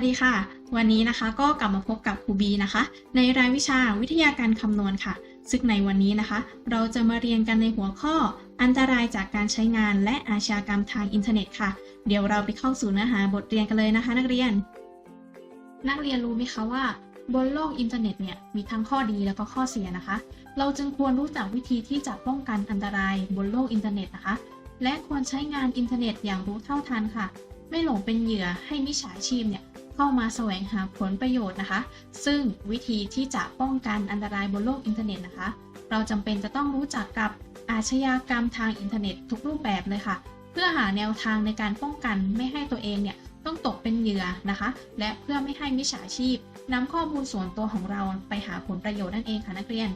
วัสดีค่ะ วันนี้นะคะก็กลับมาพบกับครูบีนะคะ ในรายวิชาวิทยาการคำนวณค่ะ ซึ่งในวันนี้นะคะ เราจะมาเรียนกันในหัวข้อ อันตรายจากการใช้งานและอาชญากรรมทางอินเทอร์เน็ตค่ะ เดี๋ยวเราไปเข้าสู่เนื้อหาบทเรียนกันเลยนะคะ นักเรียน นักเรียนรู้ไหมคะว่า บนโลกอินเทอร์เน็ตเนี่ยมีทั้งข้อดีแล้วก็ข้อเสียนะคะ เราจึงควรรู้จักวิธีที่จะป้องกันอันตรายบนโลกอินเทอร์เน็ตนะคะ และควรใช้งานอินเทอร์เน็ตอย่างรู้เท่าทันค่ะ ไม่หลงเป็นเหยื่อให้มิจฉาชีพเนี่ย เข้ามาแสวงหาผลประโยชน์นะคะ ซึ่งวิธีที่จะป้องกันอันตรายบนโลกอินเทอร์เน็ตนะคะ เราจำเป็นจะต้องรู้จักกับอาชญากรรมทางอินเทอร์เน็ตทุกรูปแบบเลยค่ะ เพื่อหาแนวทางในการป้องกันไม่ให้ตัวเองเนี่ยต้องตกเป็นเหยื่อนะคะ และเพื่อไม่ให้มิจฉาชีพนำข้อมูลส่วนตัวของเราไปหาผลประโยชน์นั่นเองค่ะนักเรียน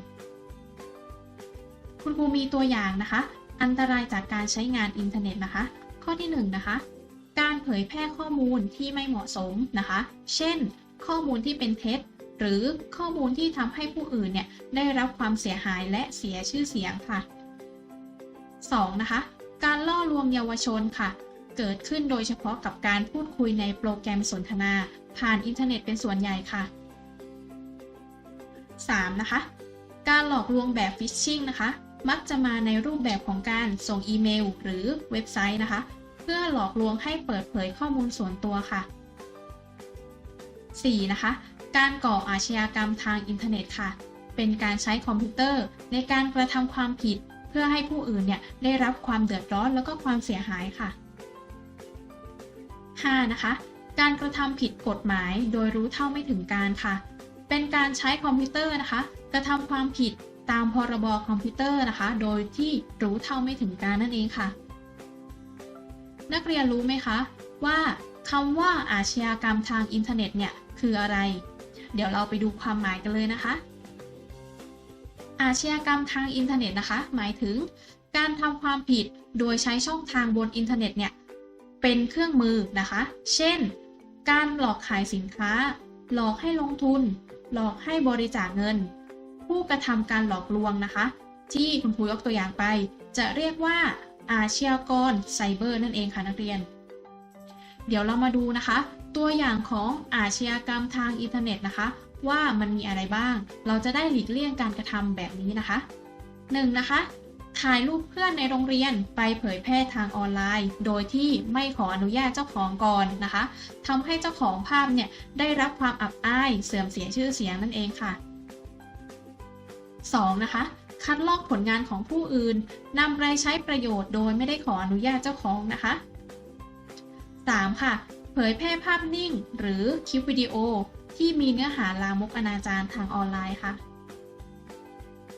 คุณครูมีตัวอย่างนะคะ อันตรายจากการใช้งานอินเทอร์เน็ตนะคะ ข้อที่1นงนะคะ การเผยแพร่ข้อมูลที่ไม่เหมาะสมนะคะ เช่น ข้อมูลที่เป็นเท็จ หรือข้อมูลที่ทำให้ผู้อื่นเนี่ยได้รับความเสียหายและเสียชื่อเสียงค่ะ 2. นะคะ การล่อลวงเยาวชนค่ะ เกิดขึ้นโดยเฉพาะกับการพูดคุยในโปรแกรมสนทนา ผ่านอินเทอร์เน็ตเป็นส่วนใหญ่ค่ะ 3. นะคะ การหลอกลวงแบบฟิชชิงนะคะ มักจะมาในรูปแบบของการส่งอีเมล หรือเว็บไซต์นะคะ เพื่อหลอกลวงให้เปิดเผยข้อมูลส่วนตัวค่ะ 4. นะคะ การก่ออาชญากรรมทางอินเทอร์เน็ตค่ะ เป็นการใช้คอมพิวเตอร์ในการกระทำความผิด เพื่อให้ผู้อื่นเนี่ยได้รับความเดือดร้อนแล้วก็ความเสียหายค่ะ 5. นะคะ การกระทำผิดกฎหมายโดยรู้เท่าไม่ถึงการค่ะ เป็นการใช้คอมพิวเตอร์นะคะ กระทำความผิดตามพรบคอมพิวเตอร์นะคะ โดยที่รู้เท่าไม่ถึงการนั่นเองค่ะ นักเรียนรู้ไหมคะ ว่าคำว่าอาชญากรรมทางอินเทอร์เน็ตเนี่ยคืออะไร เดี๋ยวเราไปดูความหมายกันเลยนะคะ อาชญากรรมทางอินเทอร์เน็ตนะคะ หมายถึง การทำความผิดโดยใช้ช่องทางบนอินเทอร์เน็ตเนี่ยเป็นเครื่องมือนะคะ เช่น การหลอกขายสินค้า หลอกให้ลงทุน หลอกให้บริจาคเงิน ผู้กระทำการหลอกลวงนะคะ ที่คุณครูยกตัวอย่างไป จะเรียกว่า อาชญากรไซเบอร์นั่นเองค่ะนักเรียน เดี๋ยวเรามาดูนะคะ ตัวอย่างของอาชญากรรมทางอินเทอร์เน็ตนะคะ ว่ามันมีอะไรบ้าง เราจะได้หลีกเลี่ยงการกระทำแบบนี้นะคะ 1. นะคะถ่ายรูปเพื่อนในโรงเรียนไปเผยแพร่ทางออนไลน์ โดยที่ไม่ขออนุญาตเจ้าของก่อนนะคะทำให้เจ้าของภาพเนี่ยได้รับความอับอายเสื่อมเสียชื่อเสียงนั่นเองค่ะ 2. นะคะ คัดลอกผลงานของผู้อื่นนำไปใช้ประโยชน์โดยไม่ได้ขออนุญาตเจ้าของนะคะ 3. ค่ะ เผยแพร่ภาพนิ่ง หรือคลิปวิดีโอ ที่มีเนื้อหาลามกอนาจารทางออนไลน์ค่ะ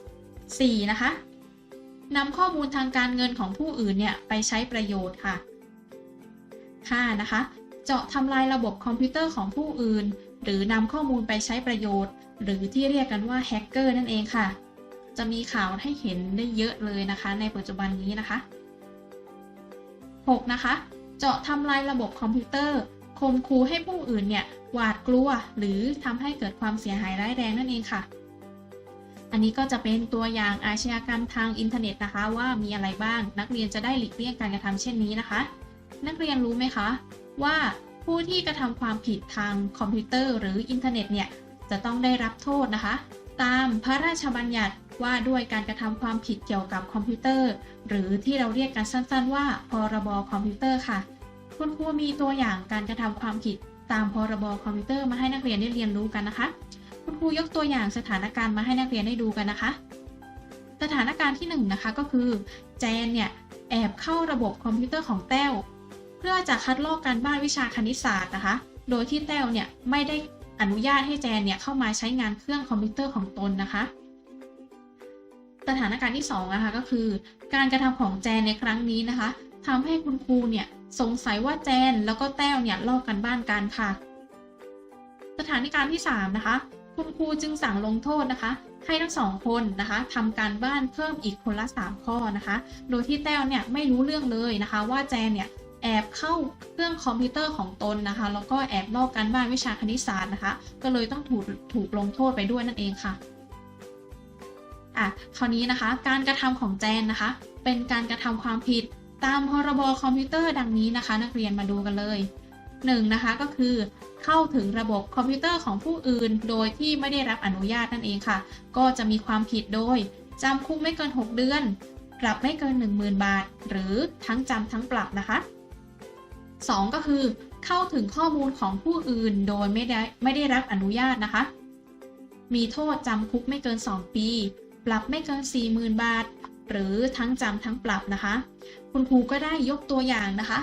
4. นะคะนำข้อมูลทางการเงินของผู้อื่นเนี่ยไปใช้ประโยชน์ค่ะ 5. นะคะ เจาะทำลายระบบคอมพิวเตอร์ของผู้อื่น หรือนำข้อมูลไปใช้ประโยชน์ หรือที่เรียกกันว่าแฮกเกอร์นั่นเองค่ะ จะมีข่าวให้เห็นได้เยอะเลยนะคะ ในปัจจุบันนี้นะคะ 6. นะคะ เจาะทำลายระบบคอมพิวเตอร์คมคูให้ผู้อื่นเนี่ยหวาดกลัว หรือทำให้เกิดความเสียหายร้ายแรงนั่นเองค่ะ อันนี้ก็จะเป็นตัวอย่างอาชญากรรมทางอินเทอร์เน็ตนะคะ ว่ามีอะไรบ้างนักเรียนจะได้หลีกเลี่ยงการกระทำเช่นนี้นะคะ นักเรียนรู้ไหมคะ ว่าผู้ที่กระทำความผิดทางคอมพิวเตอร์ หรืออินเทอร์เน็ตเนี่ยจะต้องได้รับโทษนะคะ ตามพระราชบัญญัติ ว่าด้วยการกระทำความผิดเกี่ยวกับคอมพิวเตอร์ หรือที่เราเรียกกันสั้นๆ ว่า พรบคอมพิวเตอร์ค่ะ คุณครูมีตัวอย่างการกระทำความผิดตามพรบคอมพิวเตอร์มาให้นักเรียนได้เรียนรู้กันนะคะ คุณครูยกตัวอย่างสถานการณ์มาให้นักเรียนได้ดูกันนะคะ สถานการณ์ที่1นงนะคะก็คือแจนเนี่ยแอบเข้าระบบคอมพิวเตอร์ของแต้ว เพื่อจะคัดลอกการบ้านวิชาคณิตศาสตร์นะคะ โดยที่แต้วเนี่ยไม่ได้อนุญาตให้แจนเนี่ยเข้ามาใช้งานเครื่องคอมพิวเตอร์ของตนนะคะ สถานการณ์ที่2นะคะก็คือ การกระทำของแจนในครั้งนี้นะคะทำให้คุณครูเนี่ยสงสัยว่าแจนแล้วก็แต้วเนี่ยลอกกันบ้านกันค่ะ สถานการณ์ที่3นะคะคุณครูจึงสั่งลงโทษนะคะ ให้ทั้งสองคนนะคะทำการบ้านเพิ่มอีกคนละ 3 ข้อนะคะ โดยที่แต้วเนี่ยไม่รู้เรื่องเลยนะคะ ว่าแจนเนี่ยแอบเข้าเครื่องคอมพิวเตอร์ของตนนะคะ แล้วก็แอบลอกการบ้านวิชาคณิตศาสตร์นะคะ ก็เลยต้องถูกถูกลงโทษไปด้วยนั่นเองค่ะ อะคราวนี้นะคะ การกระทำของแจนนะคะ เป็นการกระทำความผิดตามพรบคอมพิวเตอร์ดังนี้นะคะ นักเรียนมาดูกันเลย 1. นะคะก็คือเข้าถึงระบบคอมพิวเตอร์ของผู้อื่น โดยที่ไม่ได้รับอนุญาตนั่นเองค่ะ ก็จะมีความผิดโดยจำคุกไม่เกิน 6 เดือน ปรับไม่เกิน 10,000 บาท หรือทั้งจำทั้งปรับนะคะ 2 ก็คือ เข้าถึงข้อมูลของผู้อื่นโดยไม่ได้ไม่ได้รับอนุญาตนะคะ มีโทษจำคุกไม่เกิน 2 ปี ปรับไม่เกิน 40,000 บาท หรือทั้งจำทั้งปรับนะคะ คุณครูก็ได้ยกตัวอย่างนะคะ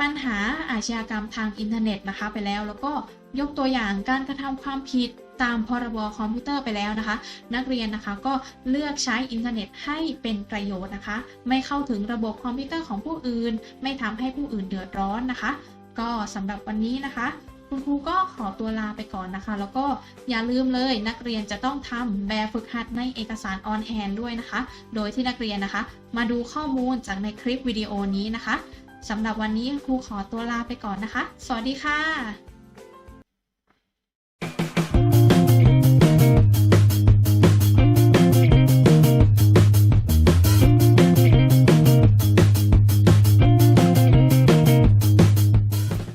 ปัญหาอาชญากรรมทางอินเทอร์เน็ตนะคะไปแล้วแล้วก็ยกตัวอย่างการกระทำความผิดตามพรบคอมพิวเตอร์ไปแล้วนะคะ นักเรียนนะคะก็เลือกใช้อินเทอร์เน็ตให้เป็นประโยชน์นะคะ ไม่เข้าถึงระบบคอมพิวเตอร์ของผู้อื่น ไม่ทำให้ผู้อื่นเดือดร้อนนะคะ ก็สำหรับวันนี้นะคะ คุณครูก็ขอตัวลาไปก่อนนะคะ แล้วก็อย่าลืมเลยนักเรียนจะต้องทำแบบฝึกหัดในเอกสารออนแฮนด้วยนะคะ โดยที่นักเรียนนะคะ มาดูข้อมูลจากในคลิปวิดีโอนี้นะคะสำหรับวันนี้ครูขอตัวลาไปก่อนนะคะ สวัสดีค่ะ